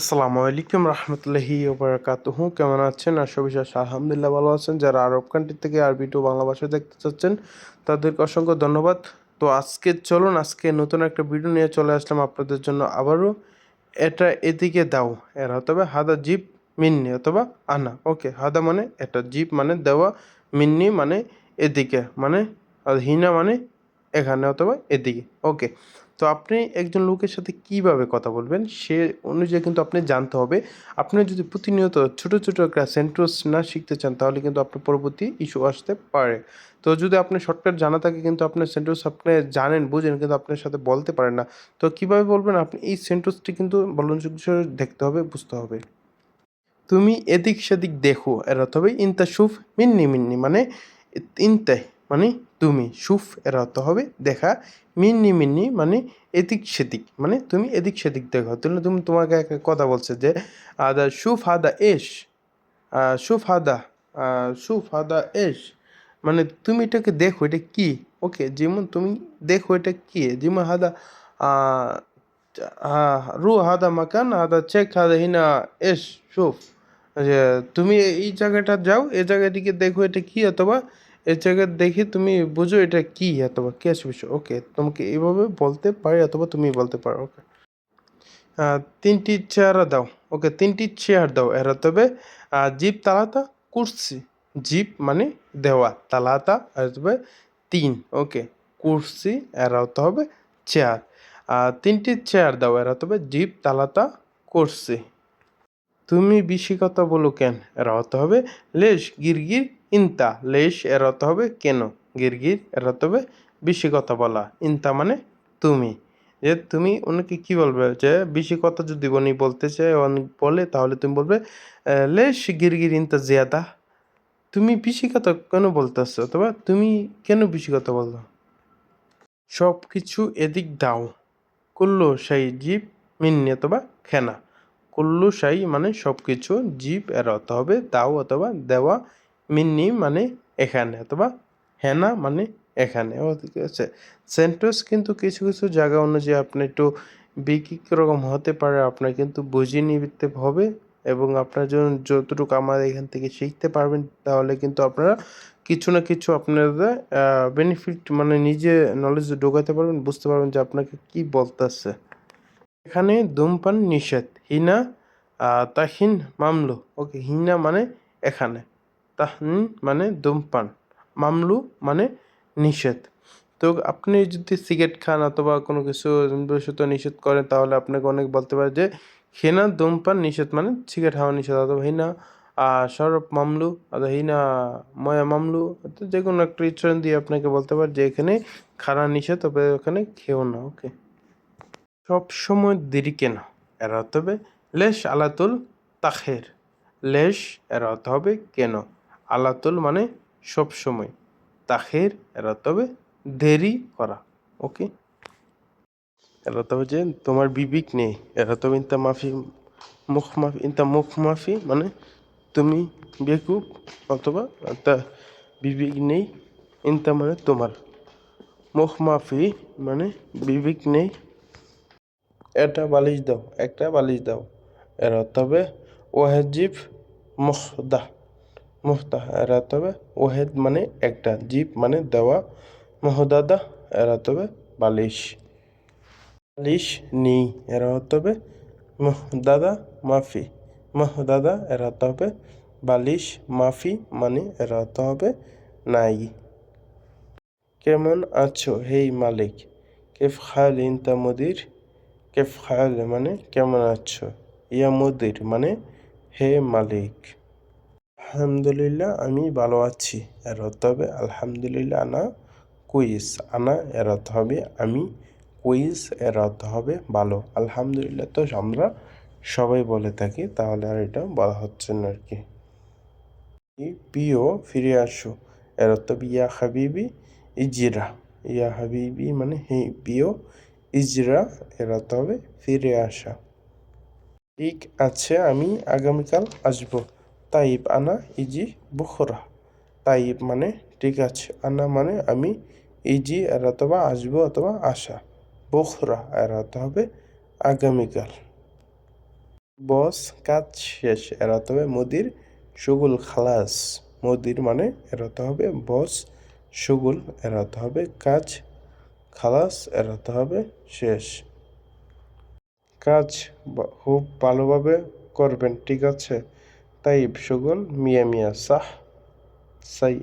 আসসালামু আলাইকুম রহমতুল্লাহি ওবরাকাতুহু। কেমন আছেন? আশা বিশ্বাস আলহামদুলিল্লাহ ভালো আছেন। যারা আরব কান্ট্রি থেকে আরবি টু বাংলা ভাষা দেখতে চাচ্ছেন, তাদেরকে অসংখ্য ধন্যবাদ। তো আজকে চলুন, আজকে নতুন একটা ভিডিও নিয়ে চলে আসলাম আপনাদের জন্য আবারও। এটা এদিকে দাও, এর অথবা হাদা জিপ মিন্নি অথবা আনা। ওকে, হাদা মানে এটা জিপ মানে দেওয়া, মিন্নি মানে এদিকে মানে আর হিনা মানে এখানে অথবা এদিকে। ওকে তো আপনি একজন লোকের সাথে কীভাবে কথা বলবেন? সে অনুযায়ী কিন্তু আপনি জানতে হবে। আপনি যদি প্রতিনিয়ত ছোট ছোট সেন্টেন্স না শিখতে চান, তাহলে কিন্তু আপনার পরবর্তী ইস্যু আসতে পারে। তো যদি আপনি শর্টকাট জানা থাকে, কিন্তু আপনার সেন্টেন্স আপনি জানেন, বুঝেন, কিন্তু আপনার সাথে বলতে পারেন না, তো কীভাবে বলবেন? আপনি এই সেন্টেন্সটি কিন্তু বলনযোগ্য দেখতে হবে, বুঝতে হবে। তুমি এদিক সেদিক দেখো এর অর্থ হবে। ইনতা সুফ মিন্নি মিন্নি মানে ইনতে মানে তুমি। সুফ এর অর্থ হবে, দেখা। মিন্নি মিন্নি মানে এদিক সেদিক মানে তুমি এদিক সেদিক দেখো। তাহলে তুমি তোমাকে একটা কথা বলছে যে, আদা সুফাদা এস সুফাদা সুফাদা এস। মানে তুমি এটাকে দেখো, এটা কি? ওকে, যেমন তুমি দেখো এটা কি? যেমন হাদা রু হাদা মাকান, হাদা চেক হাদা হিনা এস, সুফ। তুমি এই জায়গাটা যাও, এই জায়গাটিকে দেখো এটা কি? অথবা এই জায়গায় দেখে তুমি বুঝো এটা কি অথবা কে বিষয়। ওকে, তোমাকে এইভাবে বলতে পারি অথবা তুমি বলতে পারো, ওকে। তিনটি চেয়ার দাও, ওকে, তিনটি চেয়ার দাও, এরা তবে জিপ, তালাতা, কুর্সি। জিপ মানে দেওয়া, তালাতা আর তবে তিন, ওকে, কুর্সি এরা হতে হবে চেয়ার। আর তিনটি চেয়ার দাও, এরা তবে জিপ, তালাতা, কুর্সি। তুমি বেশি কথা বলো কেন? এরা হতে হবে লেশ, গিরগির ইনতা, লেশ এর অর্থ হবে, কেন? গিরগির এর অর্থ হবে, বেশি কথা বলা। ইনতা মানে তুমি। যে তুমি ওনাকে কি বলবে? যে বেশি কথা যদি উনি বলতে চায় বলে, তাহলে তুমি বলবে লেশ, গিরগির, ইনতা, জিয়াদা। তুমি বেশি কথা কেন বলতেছো? অথবা তুমি কেন বেশি কথা বলো সব কিছু এদিক দাও। কুল্লো সাই জীব মিন্নি অথবা খেনা। কুল্লু সাই মানে সব কিছু জীব এর অর্থ হবে, দাও অথবা দেওয়া মিন্নি মানে এখানে অথবা হেনা মানে এখানে। ঠিক আছে। সেন্টেন্স কিন্তু কিছু কিছু জায়গা অনুযায়ী আপনি একটু বিকি রকম হতে পারে, আপনার কিন্তু বুঝিয়ে নিতে হবে এবং আপনার জন্য যতটুকু আমার এখান থেকে শিখতে পারবেন, তাহলে কিন্তু আপনারা কিছু না কিছু আপনাদের বেনিফিট মানে নিজে নলেজ ঢোকাতে পারবেন, বুঝতে পারবেন যে আপনাকে কি বলতেছে। এখানে ধূমপান নিষেধ, হিনা তাহিন মামলু। ওকে, হিনা মানে এখানে। তাহনিন মানে ধূমপান, মামলু মানে নিষেধ। তো আপনি যদি সিগারেট খান অথবা কোনো কিছু ভবিষ্যতে নিষেধ করেন, তাহলে আপনাকে অনেক বলতে পারে যে হেনা ধূমপান নিষেধ মানে সিগারেট খাওয়া নিষেধ অথবা হিনা সরব মামলু অথবা হিনা ময়া মামলু যে কোনো একটা উচ্চারণ দিয়ে আপনাকে বলতে পারে যে এখানে খানা নিষেধ, তবে ওখানে খেও না, ওকে। সব সময় দেরি কেন? এর অর্থ হবে লেশ আলাতুল তাখের। লেশ এর অর্থ হবে কেন? আলাতুল মানে সব সময়। তাখের এরা তবে দেরি করা। ওকে? এরা তবে যে তোমার বিবেক নেই। এরা তবে ইন্তা মাফি, মুখ মাফি, ইন্তা মুখ মাফি মানে তুমি বেকুব অথবা তা বিবেক নেই, ইন্তা মানে তোমার। মুখ মাফি মানে বিবেক নেই। এটা বালিশ দাও, একটা বালিশ দাও। এর হবে ওয়াজিব মুখদা। মুফতাহ অর্থ হবে ওহেদ মানে একটা জিপ মানে দেওয়া, মহদাদা অর্থ হবে বালিশ। বালিশ নি অর্থ হবে মহদাদা মাফি। মহদাদা অর্থ হবে বালিশ, মাফি মানে অর্থ হবে নাই। কেমন আছো, হেই মালিক? কেফ খাল ইনতা মুদির? কেফ খাল মানে কেমন আছো? ইয়া মুদির মানে হে মালিক। আলহামদুলিল্লাহ, আমি ভালো আছি। এর অর্থ হবে, আলহামদুলিল্লাহ আনা কুইস আনা এর অর্থ হবে, আমি কুইস এর অর্থ হবে, ভালো। আলহামদুলিল্লাহ তো আমরা সবাই বলে থাকি, তাহলে আর এটা বলা হচ্ছে না আর কি। প্রিয়, ফিরে আসো। এর অর্থ ইয়া হাবিবি ইজিরা। ইয়া হাবিবি মানে হে প্রিয়, ইজরা। এর অর্থ হবে, ফিরে আসা। ঠিক আছে, আমি আগামীকাল আসব। তাইব আনা ইজি বুখরা। তাইব মানে ঠিক আছে, আনা মানে আমি ইজি এর অথবা আসব অথবা আসা। বুখরা এর অর্থ হবে আগামীকাল। বস কাজ শেষ, এড়াতে হবে মুদির সুগুল খালাস। মুদির মানে এড়াতে হবে বস সুগুল, এড়াতে হবে কাজ খালাস, এড়াতে হবে শেষ। কাজ খুব ভালোভাবে করবেন, ঠিক আছে? তাইব সুগুল মিয়া মিয়া সাহ সাই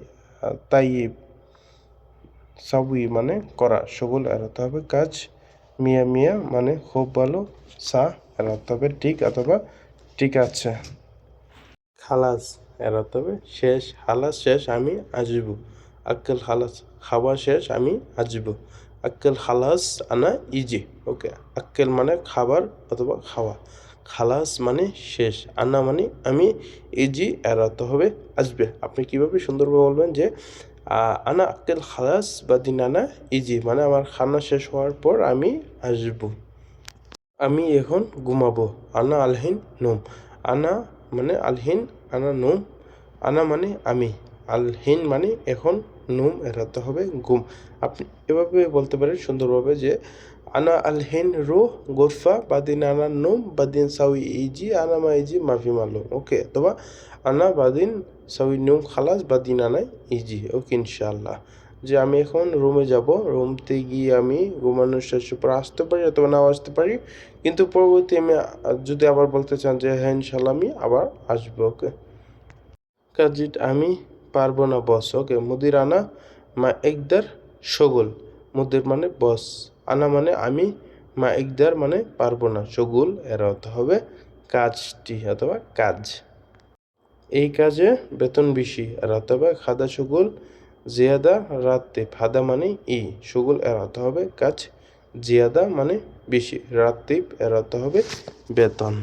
তাইব সাবুই মানে করা সুগুল এড়াতে হবে কাজ. মিয়া মিয়া মানে খুব ভালো. সা এড়াতে হবে ঠিক অথবা ঠিক আছে। খালাস এড়াতে হবে শেষ। হালাস শেষ আমি আসব আক্কেল খালাস খাওয়া শেষ আমি আসব আক্কেল খালাস আনা ইজি ওকে আক্কেল মানে খাবার অথবা খাওয়া। খালাস মানে শেষ আনা মানে আমি ইজি এড়াতে হবে। আসবে। আপনি কীভাবে সুন্দরভাবে বলবেন যে আনা আক্কেল খালাস বা দিন আনা ইজি মানে আমার খানা শেষ হওয়ার পর আমি আসব। আমি এখন ঘুমাবো। আনা আলহিন নোম। আনা মানে আলহিন, আনা নোম। আনা মানে আমি। আলহিন মানে এখন নোম এড়াতে হবে ঘুম। আপনি এভাবে বলতে পারেন সুন্দরভাবে যে, আনা আলহিন রো গোরফা, বাদিন আনা নোম, বাদিন সাউই ইজি, আনা মা ইজি, মাফি মালুম ওকে, অথবা আনা, বাদিন সাউই নোম, খালাস, বাদিন আনাই ইজি। ওকে, ইনশাআল্লাহ। যে আমি এখন রুমে যাব রুমতে গিয়ে আমি ঘুমানোর শেষের পর আসতে পারি অথবা নাও আসতে পারি, কিন্তু পরবর্তী আমি যদি আবার বলতে চান যে হ্যাঁ ইনশাল্লাহ আমি আবার আসব, ওকে। কাজিট আমি পারব না বস ওকে মুদির আনা মা একদার সগুল। মুদির মানে বস, আনা মানে আমি, মা একদার মানে পারব না সগুল এর অর্থ হবে কাজটি অথবা কাজ। এই কাজে বেতন বেশি, এর অথবা খাদা সগুল, জিয়াদা রাতে ফাদা মানে ই। সগুল এর অর্থ হবে কাজ, জিয়াদা মানে বেশি রাত্রিপ এর অর্থ হবে বেতন।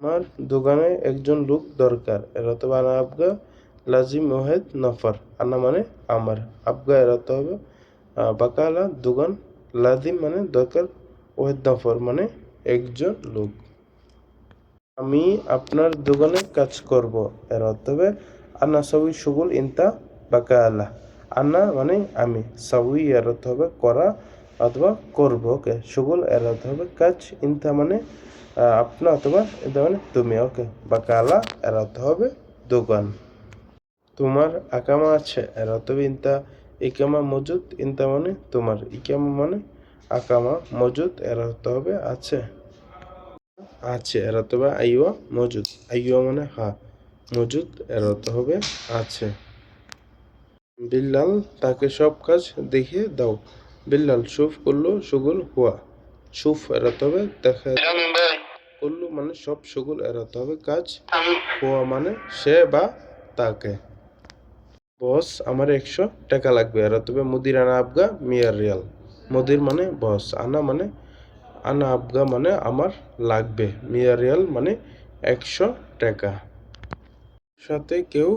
আমার দোকানে একজন লোক দরকার, এর অর্থ আবগা লাজিম ওহেদ নফর আনা মানে আমার। আবগা এর অর্থ হবে বাকালা দোকান লাজিম মানে দরকার ওহেদ নফর মানে একজন লোক। আমি আপনার দোকানে কাজ করব, এর অর্থ হবে আনা সবই সুগুল ইনতা বাকালা। আনা মানে আমি, সবই এর অর্থ হবে করা অথবা করব, ওকে। সুগুল এর অর্থ হবে কাজ, ইনতা মানে আপনা অথবা এটা মানে তুমি, ওকে। বাকালা এর অর্থ হবে দোকান তোমার আকামা আছে হবে ইনতা ইকামা মজুদ ইনতা মানে তোমার ইকামা মানে আকামা মজুদ এর অর্থ হবে আছে আছে এর অর্থ হবে আইওয়া মজুদ আইওয়া মানে হা মজুদ এর অর্থ হবে আছে। বিল্লাল তাকে সব কাজ দেখিয়ে দাও। বিল্লাল সুফ করল সুগুল হুয়া। সুফ অর্থ হবে দেখা করল মানে সব সুগুল এর অর্থ হবে কাজ হুয়া মানে সে বা তাকে। বস, আমার একশো টাকা লাগবে। এর তবে মুদির আনা আবগা মিয়ার রিয়াল। মুদির মানে বস, আনা মানে আনা আবগা মানে আমার লাগবে। মিয়ার রিয়াল মানে একশো টাকা। সাথে কেউ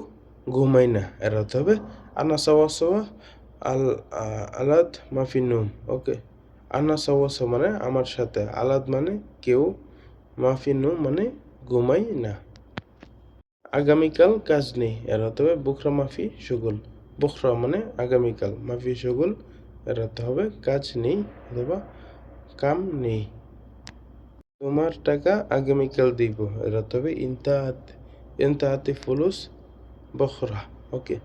ঘুমায় না। এর অর্থ হবে, আনা সাওয়া সাওয়া আল আলাদ মাফি নুম। ওকে, আনা সাওয়া মানে আমার সাথে। আলাদ মানে কেউ, মাফি নুম মানে ঘুমাই না। আগামীকাল কাজ নেই। এর অর্থ হবে বুখরা মাফি সুগুল। বুখরা মানে আগামীকাল। মাফি সুগুল, এর অর্থ হবে কাজ নেই অথবা কাম নেই। তোমার টাকা আগামীকাল দিব। এর অর্থ হবে ইন্তাহাত। ইন্তাহাতি ফুলুস বখরা। ওকে।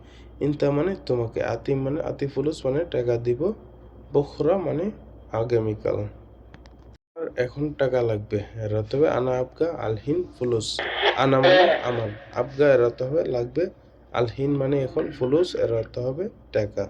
ইন্তা মানে তোমাকে। আতিম মানে আতি ফুলুস মানে টাকা দিব। বখরা মানে আগামীকাল। এখন টাকা লাগবে এরাতে হবে। আনা আবগা আলহীন ফুলুস। আনা মানে আমার আবগা এরাতে হবে, লাগবে আলহীন মানে এখন ফুলুস এরাতে হবে টাকা।